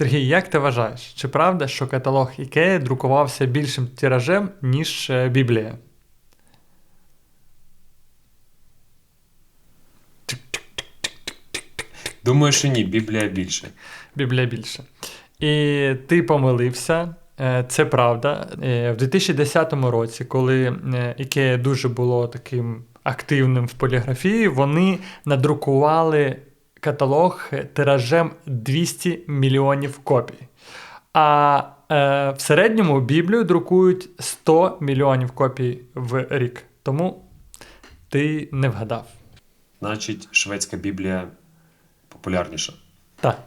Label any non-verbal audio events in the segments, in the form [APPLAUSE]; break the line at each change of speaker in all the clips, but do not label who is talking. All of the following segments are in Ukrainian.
Сергій, як ти вважаєш, чи правда, що каталог Ікеї друкувався більшим тиражем, ніж е, Біблія?
Думаю, що ні, Біблія більше.
Біблія більше. І ти помилився. Е, Це правда. Е, В 2010 році, коли Ікея дуже було таким активним в поліграфії, вони надрукували каталог тиражем 200 мільйонів копій. А е, в середньому Біблію друкують 100 мільйонів копій в рік. Тому ти не вгадав.
Значить, шведська Біблія популярніша.
Так.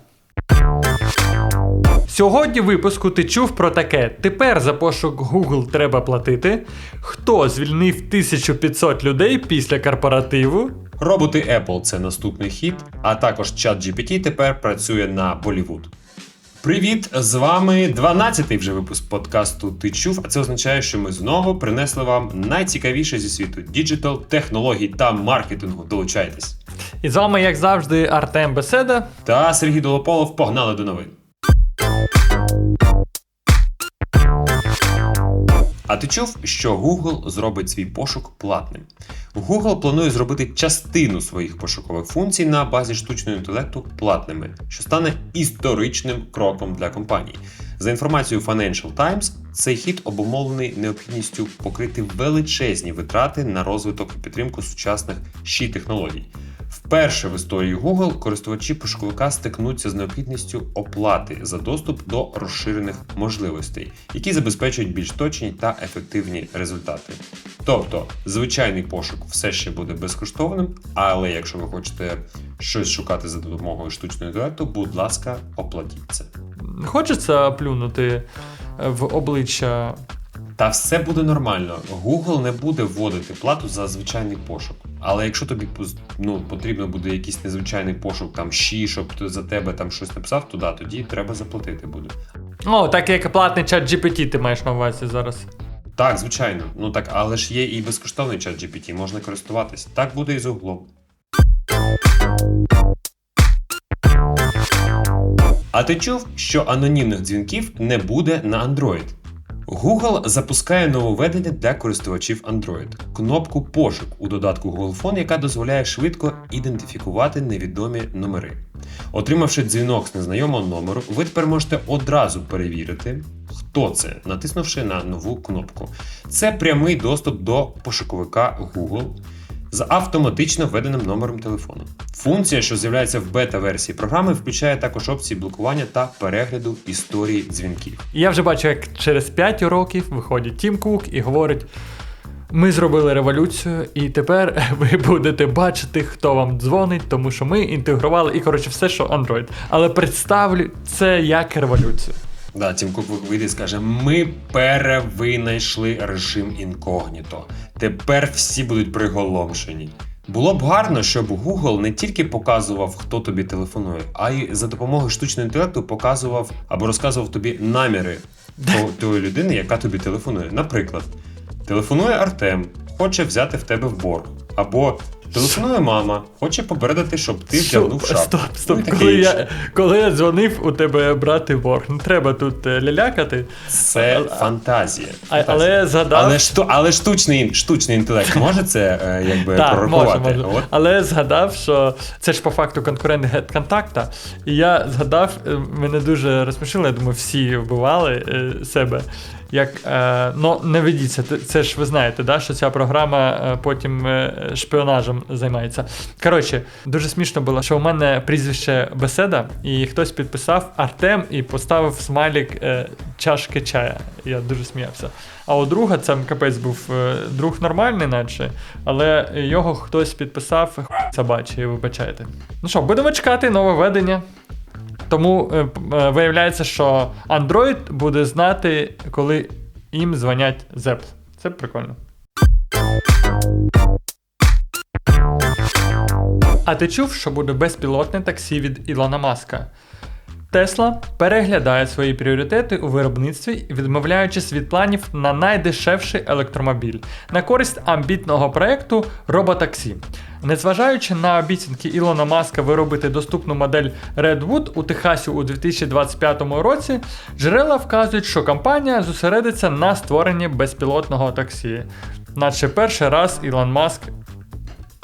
Сьогодні в випуску ти чув про таке. Тепер за пошук Google треба платити. Хто звільнив 1500 людей після корпоративу?
Роботи Apple це наступний хід, а також ChatGPT тепер працює на Болівуд. Привіт! З вами 12-й вже випуск подкасту Ти чув, а це означає, що ми знову принесли вам найцікавіше зі світу діджитал, технологій та маркетингу. Долучайтесь.
І з вами, як завжди, Артем Беседа.
Та Сергій Долополов погнали до новин. А ти чув, що Google зробить свій пошук платним? Google планує зробити частину своїх пошукових функцій на базі штучного інтелекту платними, що стане історичним кроком для компанії. За інформацією Financial Times, цей хід обумовлений необхідністю покрити величезні витрати на розвиток і підтримку сучасних щі технологій. Вперше в історії Google користувачі пошуковика стикнуться з необхідністю оплати за доступ до розширених можливостей, які забезпечують більш точні та ефективні результати. Тобто, звичайний пошук все ще буде безкоштовним, але якщо ви хочете щось шукати за допомогою штучного інтелекту, будь ласка, оплатіть це.
Хочеться плюнути в обличчя.
Та все буде нормально. Google не буде вводити плату за звичайний пошук. Але якщо тобі ну, потрібно буде якийсь незвичайний пошук, там щі, щоб за тебе там щось написав, то да, тоді треба заплатити буде.
О, так як платний чат GPT ти маєш на увазі зараз.
Так, звичайно. Ну так, але ж є і безкоштовний чат GPT, можна користуватись. Так буде і з Google. А ти чув, що анонімних дзвінків не буде на Android? Google запускає нововведення для користувачів Android кнопку пошук у додатку Google Phone, яка дозволяє швидко ідентифікувати невідомі номери. Отримавши дзвінок з незнайомого номеру, ви тепер можете одразу перевірити, хто це, натиснувши на нову кнопку. Це прямий доступ до пошуковика Google з автоматично введеним номером телефону. Функція, що з'являється в бета-версії програми, включає також опції блокування та перегляду історії дзвінків.
Я вже бачу, як через 5 років виходить Тім Кук і говорить: ми зробили революцію, і тепер [LAUGHS] ви будете бачити, хто вам дзвонить, тому що ми інтегрували і коротше все, що Android. Але представлю це як революцію.
Да, Тім Кук вийде і скаже: ми перевинайшли режим інкогніто. Тепер всі будуть приголомшені. Було б гарно, щоб Google не тільки показував, хто тобі телефонує, а й за допомогою штучного інтелекту показував або розказував тобі наміри то- тої людини, яка тобі телефонує. Наприклад, телефонує Артем, хоче взяти в тебе в борг. Або телефонує мама, хоче попередити, щоб ти вдягнув шапку.
Стоп, стоп.
Ну,
коли,
інше.
я, коли я дзвонив у тебе брати борг, не треба тут е, лялякати.
Це
А-
фантазія.
А,
фантазія.
але згадав.
Але, шту, але штучний, штучний інтелект [LAUGHS] може це е, якби
Так, може,
прорахувати.
може.
От
Але згадав, що це ж по факту конкурент гет-контакта. І я згадав, е, мене дуже розсмішило, я думаю, всі вбивали е, себе. Як, е, ну, не ведіться, це- ж ви знаєте, да, що ця програма е, потім е, шпіонажем займається. Коротше, дуже смішно було, що у мене прізвище беседа, і хтось підписав Артем і поставив смайлік чашки чая. Я дуже сміявся. А у друга це капець був друг нормальний, наче, але його хтось підписав «Хуй собачий, вибачайте. Ну що, будемо чекати нове ведення. Тому е, е, виявляється, що Android буде знати, коли їм дзвонять з. Це прикольно. А ти чув, що буде безпілотне таксі від Ілона Маска? Тесла переглядає свої пріоритети у виробництві, відмовляючись від планів на найдешевший електромобіль на користь амбітного проекту роботаксі. Незважаючи на обіцянки Ілона Маска виробити доступну модель Redwood у Техасі у 2025 році, джерела вказують, що компанія зосередиться на створенні безпілотного таксі. Наче перший раз Ілон Маск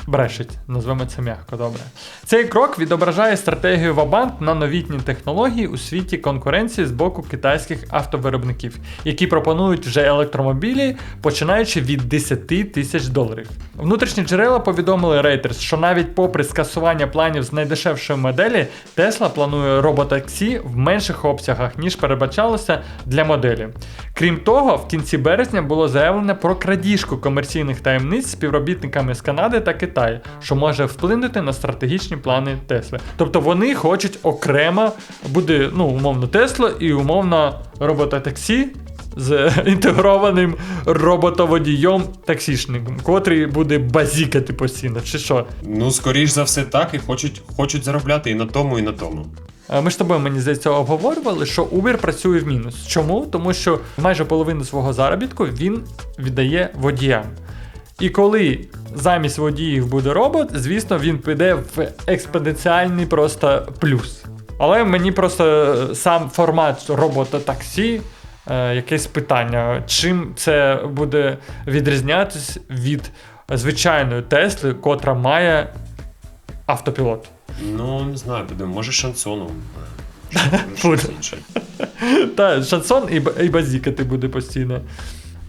брешить, назвемо це м'яко добре. Цей крок відображає стратегію Вабанк на новітні технології у світі конкуренції з боку китайських автовиробників, які пропонують вже електромобілі, починаючи від 10 тисяч доларів. Внутрішні джерела повідомили Reuters, що навіть попри скасування планів з найдешевшої моделі, Tesla планує роботаксі в менших обсягах, ніж передбачалося для моделі. Крім того, в кінці березня було заявлено про крадіжку комерційних таємниць співробітниками з Канади та Китаю, що може вплинути на стратегічні плани Тесли. Тобто вони хочуть окремо буде ну умовно Тесла і умовно робототаксі з [LAUGHS] інтегрованим роботоводієм таксішником, котрий буде базікати постійно, чи що.
Ну, скоріш за все, так, і хочуть, хочуть заробляти і на тому, і на тому.
Ми ж з тобою, мені здається, обговорювали, що Uber працює в мінус. Чому? Тому що майже половину свого заробітку він віддає водіям. І коли замість водіїв буде робот, звісно, він піде в експоненціальний просто плюс. Але мені просто е, сам формат робота-таксі, е, якесь питання, чим це буде відрізнятись від звичайної Тесли, котра має автопілот.
Ну, не знаю, подивимо, може шансоном.
Буде.
Інше.
Та, шансон і базікати буде постійно.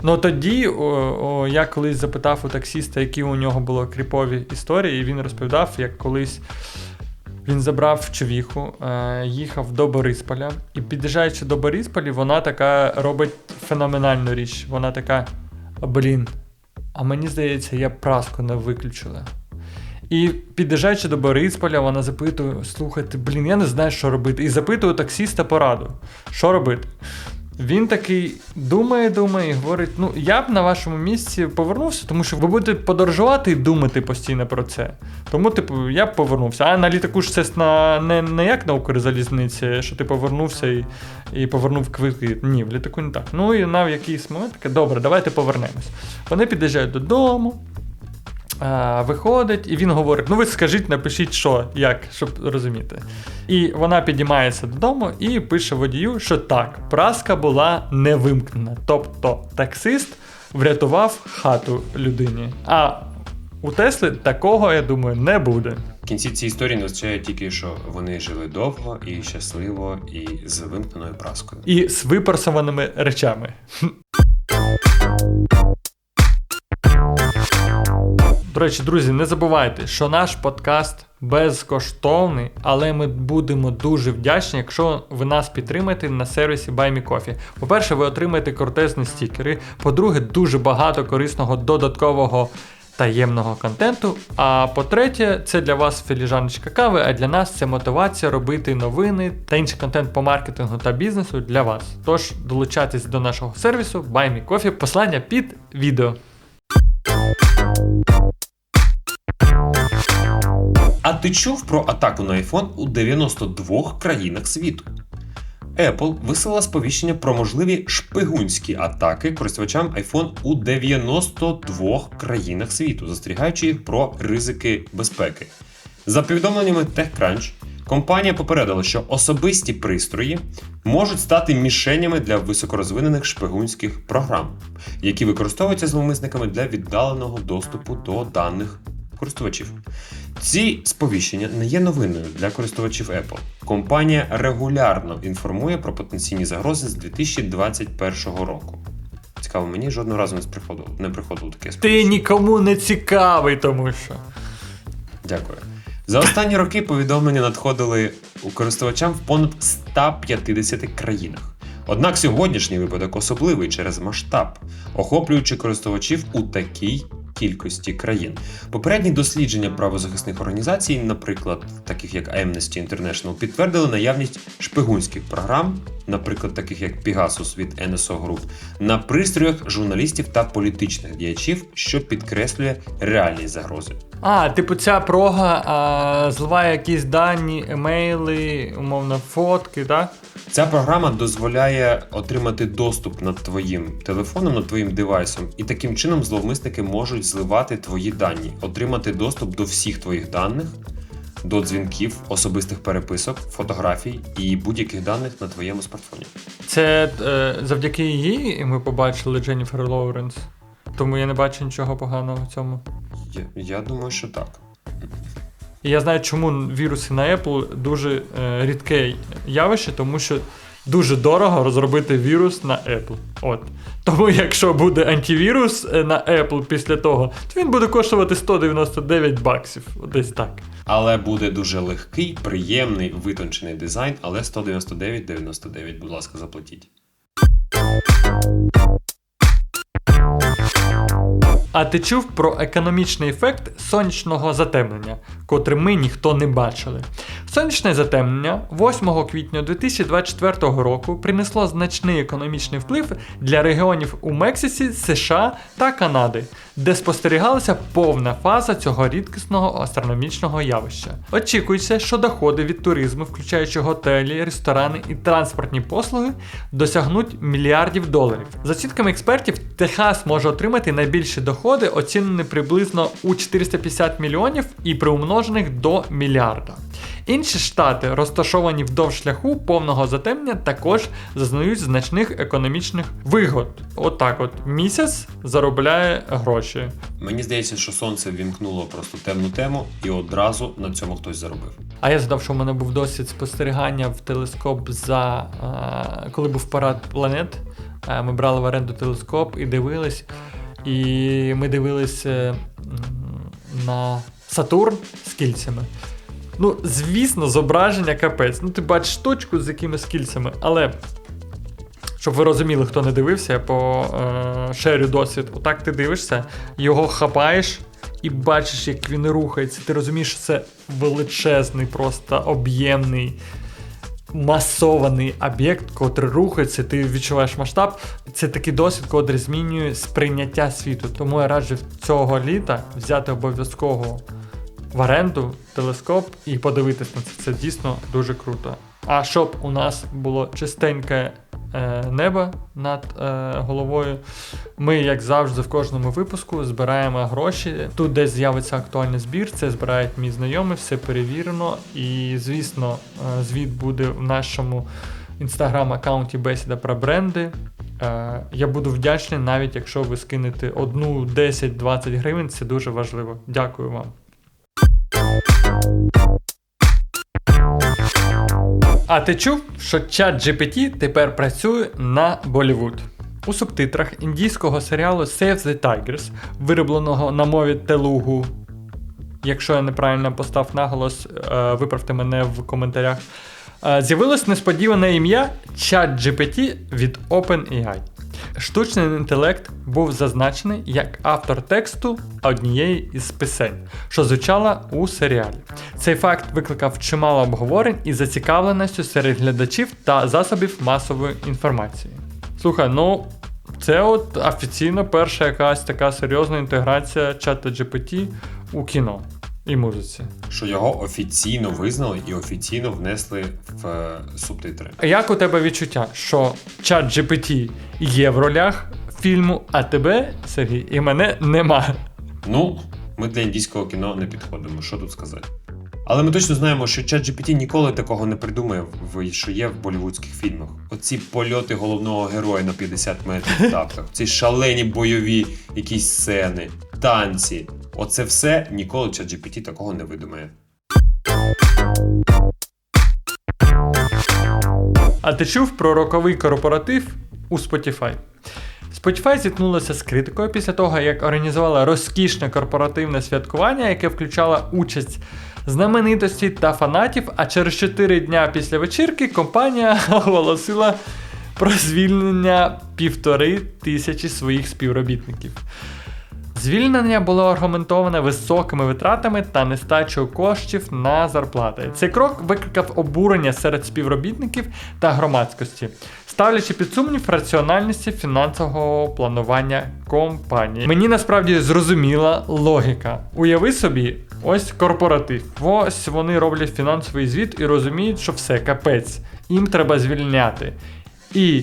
Ну тоді о, о, я колись запитав у таксіста, які у нього були кріпові історії, і він розповідав, як колись він забрав човіху, е, їхав до Борисполя, і під'їжджаючи до Борисполя, вона така робить феноменальну річ. Вона така: блін, а мені здається, я праску не виключила. І під'їжджаючи до Борисполя, вона запитує: слухайте, блін, я не знаю, що робити. І запитує таксіста пораду, що робити. Він такий думає, думає і говорить: ну я б на вашому місці повернувся, тому що ви будете подорожувати і думати постійно про це. Тому, типу, я б повернувся. А на літаку ж це на, не, не як на Укрзалізниці, що ти повернувся і, і повернув квитки. Ні, в літаку не так. Ну і на якийсь момент таке, добре, давайте повернемось. Вони під'їжджають додому. А, виходить, і він говорить: ну ви скажіть, напишіть, що, як, щоб розуміти. І вона підіймається додому і пише водію, що так, праска була не вимкнена. Тобто таксист врятував хату людині. А у Тесли такого, я думаю, не буде.
В кінці цієї історії не означає тільки, що вони жили довго і щасливо, і з вимкненою праскою.
І з випарсованими речами. До речі, друзі, не забувайте, що наш подкаст безкоштовний, але ми будемо дуже вдячні, якщо ви нас підтримаєте на сервісі BuyMeCoffee. По-перше, ви отримаєте крутезні стікери. По-друге, дуже багато корисного додаткового таємного контенту. А по-третє, це для вас філіжаночка кави, а для нас це мотивація робити новини та інший контент по маркетингу та бізнесу для вас. Тож долучайтесь до нашого сервісу BuyMeCoffee, послання під відео.
А ти чув про атаку на iPhone у 92 країнах світу? Apple висила сповіщення про можливі шпигунські атаки користувачам iPhone у 92 країнах світу, застерігаючи їх про ризики безпеки. За повідомленнями TechCrunch, компанія попередила, що особисті пристрої можуть стати мішенями для високорозвинених шпигунських програм, які використовуються зловмисниками для віддаленого доступу до даних користувачів. Ці сповіщення не є новиною для користувачів Apple. Компанія регулярно інформує про потенційні загрози з 2021 року. Цікаво, мені жодного разу не приходило, не приходило таке
Ти нікому не цікавий, тому що.
Дякую. За останні роки повідомлення надходили у користувачам в понад 150 країнах. Однак сьогоднішній випадок особливий через масштаб, охоплюючи користувачів у такій кількості країн. Попередні дослідження правозахисних організацій, наприклад, таких як Amnesty International, підтвердили наявність шпигунських програм, наприклад, таких як Pegasus від NSO Group, на пристроях журналістів та політичних діячів, що підкреслює реальність загрози.
А, типу, ця прога а, зливає якісь дані, емейли, умовно, фотки, так?
Ця програма дозволяє отримати доступ над твоїм телефоном, над твоїм девайсом, і таким чином зловмисники можуть зливати твої дані, отримати доступ до всіх твоїх даних, до дзвінків, особистих переписок, фотографій і будь-яких даних на твоєму смартфоні.
Це е, завдяки їй ми побачили Дженніфер Лоуренс. Тому я не бачу нічого поганого в цьому.
Я, я думаю, що так.
І я знаю, чому віруси на Apple дуже е, рідке явище, тому що дуже дорого розробити вірус на Apple. От. Тому якщо буде антивірус е, на Apple після того, то він буде коштувати 199 баксів. Десь так.
Але буде дуже легкий, приємний, витончений дизайн, але 199,99, будь ласка, заплатіть.
А ти чув про економічний ефект сонячного затемнення, котрий ми ніхто не бачили? Сонячне затемнення 8 квітня 2024 року принесло значний економічний вплив для регіонів у Мексиці, США та Канади, де спостерігалася повна фаза цього рідкісного астрономічного явища. Очікується, що доходи від туризму, включаючи готелі, ресторани і транспортні послуги, досягнуть мільярдів доларів. За оцінками експертів, Техас може отримати найбільші доходи, оцінені приблизно у 450 мільйонів і приумножених до мільярда. Інші штати, розташовані вдовж шляху повного затемнення, також зазнають значних економічних вигод. Отак, от місяць заробляє гроші.
Мені здається, що сонце вімкнуло просто темну тему, і одразу на цьому хтось заробив.
А я згадав, що в мене був досвід спостерігання в телескоп за е, коли був парад планет. Е, Ми брали в оренду телескоп і дивились. І ми дивились е, на Сатурн з кільцями. Ну, звісно, зображення капець. Ну, ти бачиш точку з якимись кільцями, але. Щоб ви розуміли, хто не дивився, я по е, шерю досвід. Отак ти дивишся, його хапаєш і бачиш, як він рухається. Ти розумієш, що це величезний, просто об'ємний, масований об'єкт, котрий рухається, ти відчуваєш масштаб. Це такий досвід, котрий змінює сприйняття світу. Тому я раджу цього літа взяти обов'язково в оренду телескоп і подивитись на це. Це дійсно дуже круто. А щоб у нас було чистеньке е, небо над е, головою, ми, як завжди, в кожному випуску збираємо гроші. Тут десь з'явиться актуальний збір, це збирають мій знайомий, все перевірено. І, звісно, е, звіт буде в нашому інстаграм-аккаунті Бесіда про бренди. Е, Я буду вдячний, навіть якщо ви скинете одну, 10, 20 гривень, це дуже важливо. Дякую вам. А ти чув, що чат GPT тепер працює на Болівуд? У субтитрах індійського серіалу Save the Tigers, виробленого на мові телугу. Якщо я неправильно постав наголос, е, виправте мене в коментарях. Е, З'явилось несподіване ім'я ChatGPT від OpenAI. Штучний інтелект був зазначений як автор тексту однієї із пісень, що звучала у серіалі. Цей факт викликав чимало обговорень і зацікавленістю серед глядачів та засобів масової інформації. Слухай, ну це от офіційно перша якась така серйозна інтеграція чата GPT у кіно і музиці.
Що його офіційно визнали і офіційно внесли в е, субтитри.
Як у тебе відчуття, що чат GPT є в ролях фільму, а тебе, Сергій, і мене нема?
Ну, ми для індійського кіно не підходимо, що тут сказати. Але ми точно знаємо, що ChatGPT ніколи такого не придумає, що є в болівудських фільмах. Оці польоти головного героя на 50 метрів в ці шалені бойові якісь сцени, танці. Оце все ніколи ChatGPT такого не видумає.
А ти чув про роковий корпоратив у Spotify? Spotify зіткнулося з критикою після того, як організувала розкішне корпоративне святкування, яке включало участь знаменитості та фанатів. А через 4 дня після вечірки компанія [LAUGHS] оголосила про звільнення півтори тисячі своїх співробітників. Звільнення було аргументоване високими витратами та нестачею коштів на зарплати. Цей крок викликав обурення серед співробітників та громадськості. Ставлячи під сумнів раціональності фінансового планування компанії. Мені насправді зрозуміла логіка. Уяви собі, ось корпоратив. Ось вони роблять фінансовий звіт і розуміють, що все, капець, їм треба звільняти. І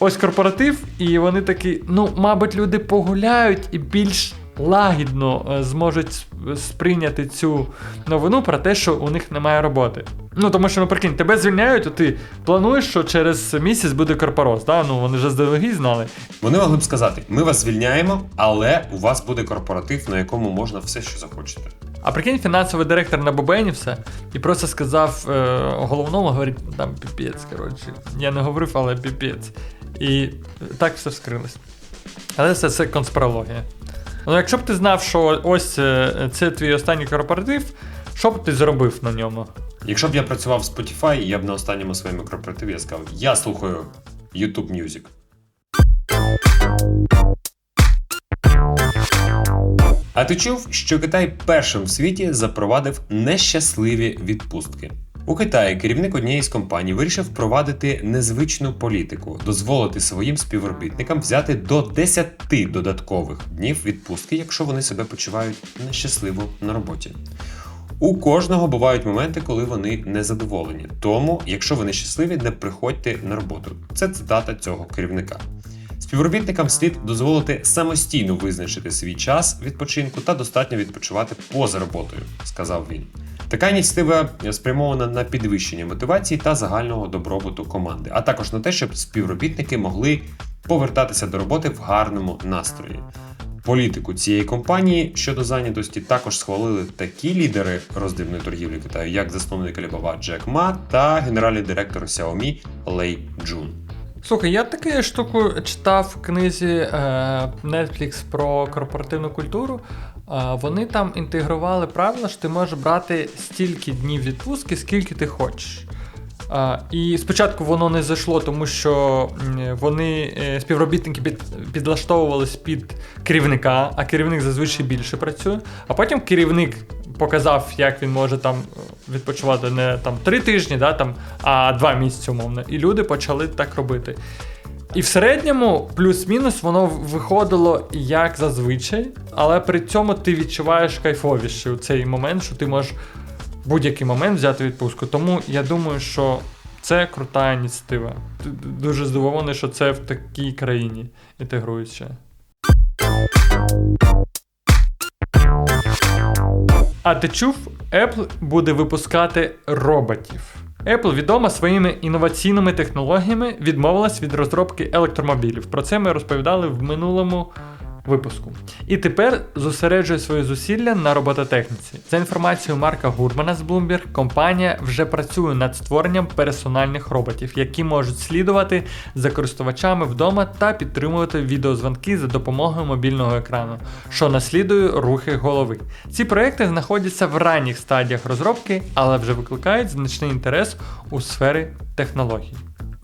ось корпоратив, і вони такі, ну, мабуть, люди погуляють і більш лагідно е, зможуть сприйняти цю новину про те, що у них немає роботи. Ну, тому що, ну, прикинь, тебе звільняють, а ти плануєш, що через місяць буде корпороз, да? ну вони вже здалегідь знали.
Вони могли б сказати: ми вас звільняємо, але у вас буде корпоратив, на якому можна все, що захочете.
А прикинь, фінансовий директор набубенівся і просто сказав е, головному, говорить, там піпець, коротше. Я не говорив, але піпець. І так все вскрилось. Але це, це конспірологія. Ну, якщо б ти знав, що ось е, це твій останній корпоратив, що б ти зробив на ньому?
Якщо б я працював в Spotify, я б на останньому своєму корпоративі сказав: я слухаю YouTube Music. А ти чув, що Китай першим в світі запровадив нещасливі відпустки? У Китаї керівник однієї з компаній вирішив впровадити незвичну політику, дозволити своїм співробітникам взяти до 10 додаткових днів відпустки, якщо вони себе почувають нещасливо на роботі. У кожного бувають моменти, коли вони незадоволені. Тому, якщо ви нещасливі, не приходьте на роботу. Це цитата цього керівника. Співробітникам слід дозволити самостійно визначити свій час відпочинку та достатньо відпочивати поза роботою, сказав він. Така ініціатива спрямована на підвищення мотивації та загального добробуту команди, а також на те, щоб співробітники могли повертатися до роботи в гарному настрої. Політику цієї компанії щодо зайнятості також схвалили такі лідери роздільної торгівлі Китаю, як засновник Alibaba Джек Ма та генеральний директор Xiaomi Лей Джун.
Слухай, я таку штуку читав в книзі е, Netflix про корпоративну культуру. Е, вони там інтегрували правила, що ти можеш брати стільки днів відпустки, скільки ти хочеш. Е, і спочатку воно не зайшло, тому що вони, е, співробітники, під, підлаштовувались під керівника, а керівник зазвичай більше працює. А потім керівник показав, як він може там е, відпочивати не там три тижні, да, там, а два місяці, умовно. І люди почали так робити. І в середньому, плюс-мінус, воно виходило як зазвичай, але при цьому ти відчуваєш кайфовіше у цей момент, що ти можеш будь-який момент взяти відпустку. Тому я думаю, що це крута ініціатива. Дуже здивований, що це в такій країні інтегрується. А ти чув, Apple буде випускати роботів. Apple відома своїми інноваційними технологіями відмовилась від розробки електромобілів. Про це ми розповідали в минулому випуску. І тепер зосереджує свої зусилля на робототехніці. За інформацією Марка Гурмана з Bloomberg, компанія вже працює над створенням персональних роботів, які можуть слідувати за користувачами вдома та підтримувати відеозвонки за допомогою мобільного екрану, що наслідує рухи голови. Ці проекти знаходяться в ранніх стадіях розробки, але вже викликають значний інтерес у сфері технологій.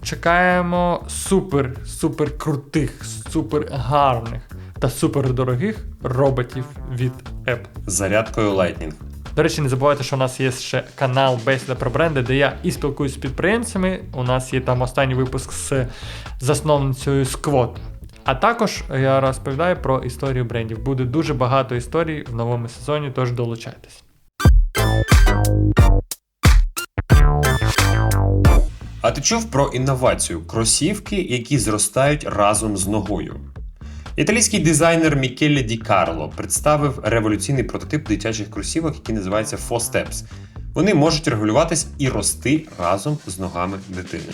Чекаємо супер, супер крутих, супер гарних та супер дорогих роботів від Apple.
з зарядкою Lightning.
До речі, не забувайте, що у нас є ще канал Бесіда про бренди, де я і спілкуюсь з підприємцями. У нас є там останній випуск з засновницею Squad. А також я розповідаю про історію брендів. Буде дуже багато історій в новому сезоні, тож долучайтесь.
А ти чув про інновацію кросівки, які зростають разом з ногою? Італійський дизайнер Мікеле Ді Карло представив революційний прототип дитячих кросівок, який називається Four. Вони можуть регулюватись і рости разом з ногами дитини.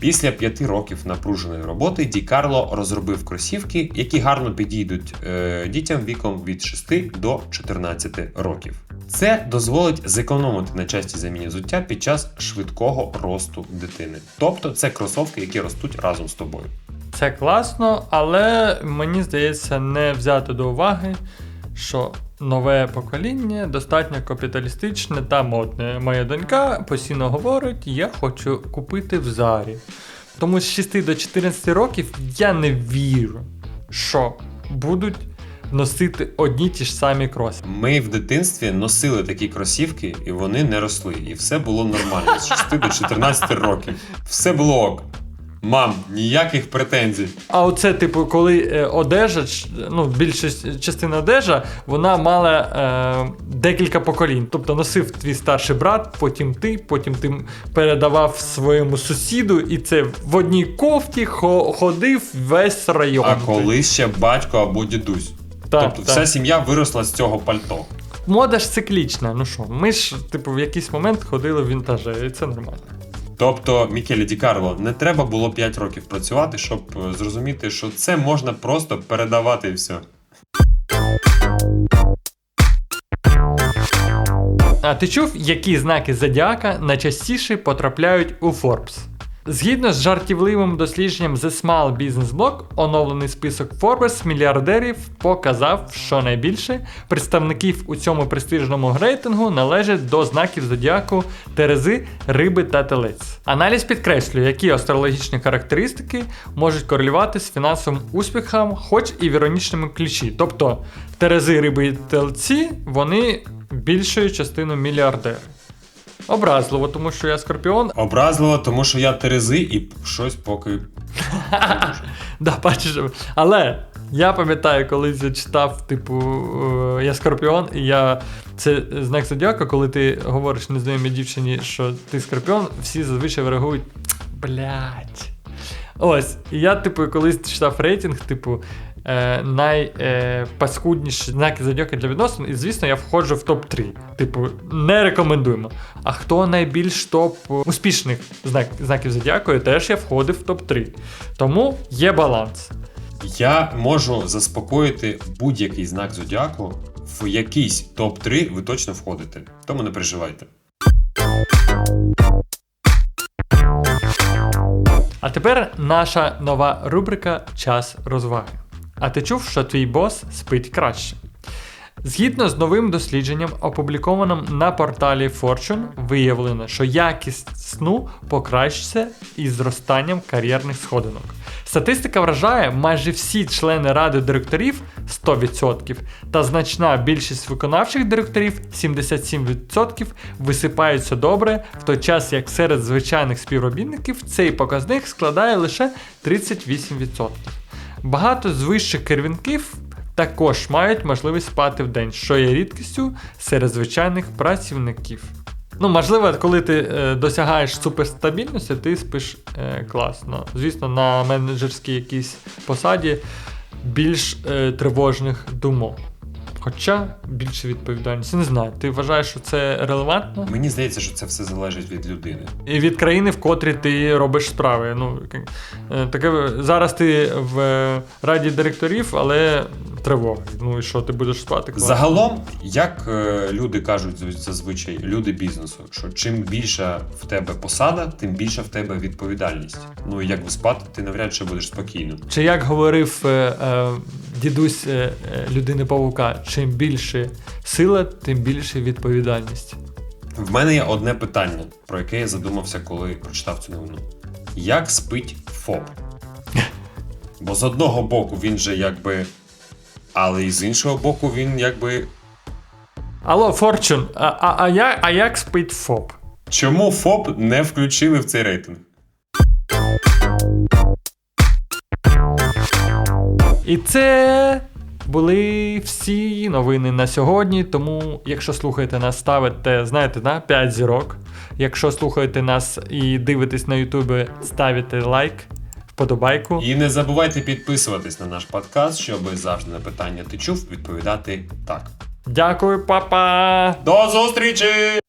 Після п'яти років напруженої роботи Ді Карло розробив кросівки, які гарно підійдуть е, дітям віком від 6 до 14 років. Це дозволить зекономити на часті заміні взуття під час швидкого росту дитини. Тобто це кросовки, які ростуть разом з тобою.
Це класно, але мені здається, не взяти до уваги, що нове покоління достатньо капіталістичне та модне. Моя донька постійно говорить: я хочу купити в зарі. Тому з 6 до 14 років я не вірю, що будуть носити одні ті ж самі кроси.
Ми в дитинстві носили такі кросівки, і вони не росли. І все було нормально з 6 до 14 років. Все було ок. Мам, ніяких претензій.
А оце, типу, коли е, одежа, ну, більшість частина одежа, вона мала е, декілька поколінь. Тобто носив твій старший брат, потім ти, потім ти передавав своєму сусіду, і це в одній кофті хо- ходив весь район.
А коли ще батько або дідусь.
Так,
тобто
так.
вся сім'я виросла з цього пальто.
Мода ж циклічна. Ну що, ми ж, типу, в якийсь момент ходили в вінтаже, і це нормально.
Тобто, Мікелі Ді Карло, не треба було 5 років працювати, щоб е, зрозуміти, що це можна просто передавати і все.
А ти чув, які знаки зодіака найчастіше потрапляють у Forbes? Згідно з жартівливим дослідженням The Small Business Blog, оновлений список Forbes мільярдерів показав, що найбільше представників у цьому престижному рейтингу належать до знаків зодіаку Терези, Риби та Телець. Аналіз підкреслює, які астрологічні характеристики можуть корелювати з фінансовим успіхом, хоч і в іронічному ключі. Тобто Терези, Риби і Телці вони більшою частиною мільярдери. Образливо, тому що я скорпіон,
Образливо, тому що я Терези і щось поки. [LAUGHS]
Да, бачиш. Але я пам'ятаю, колись я читав, типу, е, я скорпіон, і я. Це знак зодіака, коли ти говориш незнайомій дівчині, що ти скорпіон, всі зазвичай реагують. Блять. Ось. І я, типу, колись читав рейтинг, типу, е, найпаскудніші знаки зодіака для відносин, і звісно, я входжу в топ-3. Типу, не рекомендуємо. А хто найбільш топ успішних знак, знаків зодіаку, теж я входив в топ-3. Тому є баланс.
Я можу заспокоїти будь-який знак зодіаку, в якийсь топ-3 ви точно входите. Тому не переживайте.
А тепер наша нова рубрика Час розваги. А ти чув, що твій бос спить краще? Згідно з новим дослідженням, опублікованим на порталі Fortune, виявлено, що якість сну покращиться із зростанням кар'єрних сходинок. Статистика вражає, майже всі члени ради директорів 100%, та значна більшість виконавчих директорів 77% висипаються добре, в той час як серед звичайних співробітників цей показник складає лише 38%. Багато з вищих керівників також мають можливість спати в день, що є рідкістю серед звичайних працівників. Ну, можливо, коли ти е, досягаєш суперстабільності, ти спиш е, класно. Звісно, на менеджерській якійсь посаді більш е, тривожних думок. Хоча більше відповідальності. Не знаю, ти вважаєш, що це релевантно?
Мені здається, що це все залежить від людини.
І від країни, в котрій ти робиш справи. Ну, е, таке, зараз ти в раді директорів, але тривога. Ну і що, ти будеш спати? класно?
Загалом, як е, люди кажуть зазвичай, люди бізнесу, що чим більша в тебе посада, тим більша в тебе відповідальність. Ну і як спати, ти навряд чи будеш спокійно.
Чи як говорив е, е, дідусь е, е, людини павука, чим більше сила, тим більше відповідальність.
В мене є одне питання, про яке я задумався, коли прочитав цю новину. Як спить ФОП? Бо з одного боку він же якби. Але і з іншого боку, він якби.
Алло, Форчун, а, а, а, я, а як спить ФОП?
Чому ФОП не включили в цей рейтинг?
І це були всі новини на сьогодні. Тому, якщо слухаєте нас, ставите, знаєте, на 5 зірок. Якщо слухаєте нас і дивитесь на Ютубі, ставите лайк, вподобайку.
І не забувайте підписуватись на наш подкаст, щоб завжди на питання ти чув відповідати так.
Дякую, папа!
До зустрічі!